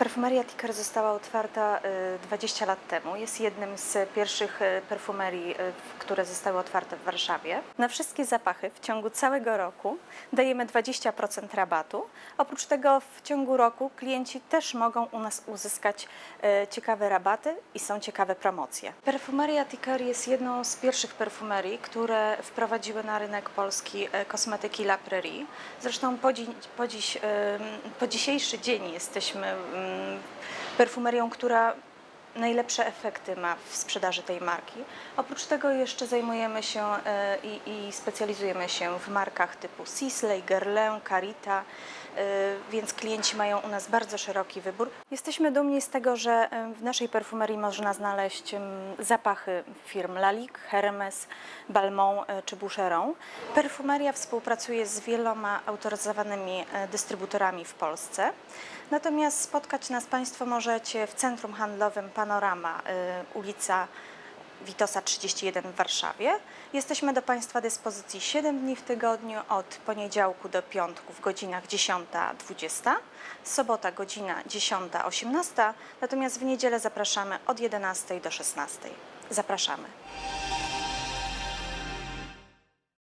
Perfumeria Ticker została otwarta y, 20 lat temu. Jest jednym z pierwszych y, perfumerii, y, które zostały otwarte w Warszawie. Na wszystkie zapachy w ciągu całego roku dajemy 20% rabatu. Oprócz tego w ciągu roku klienci też mogą u nas uzyskać y, ciekawe rabaty i są ciekawe promocje. Perfumeria Ticker jest jedną z pierwszych perfumerii, które wprowadziły na rynek polski y, kosmetyki La Prairie. Zresztą po, dziś, po, dziś, po dzisiejszy dzień jesteśmy perfumerią, która najlepsze efekty ma w sprzedaży tej marki. Oprócz tego jeszcze zajmujemy się e, i, i specjalizujemy się w markach typu Sisley, Guerlain, Carita, e, więc klienci mają u nas bardzo szeroki wybór. Jesteśmy dumni z tego, że e, w naszej perfumerii można znaleźć zapachy firm Lalique, Hermes, Balmain czy Boucheron. Perfumeria współpracuje z wieloma autoryzowanymi dystrybutorami w Polsce. Natomiast spotkać nas Państwo możecie w centrum handlowym Panorama, y, ulica Witosa 31 w Warszawie. Jesteśmy do Państwa dyspozycji 7 dni w tygodniu, od poniedziałku do piątku w godzinach 10-20, sobota godzina 10-18, natomiast w niedzielę zapraszamy od 11 do 16. Zapraszamy.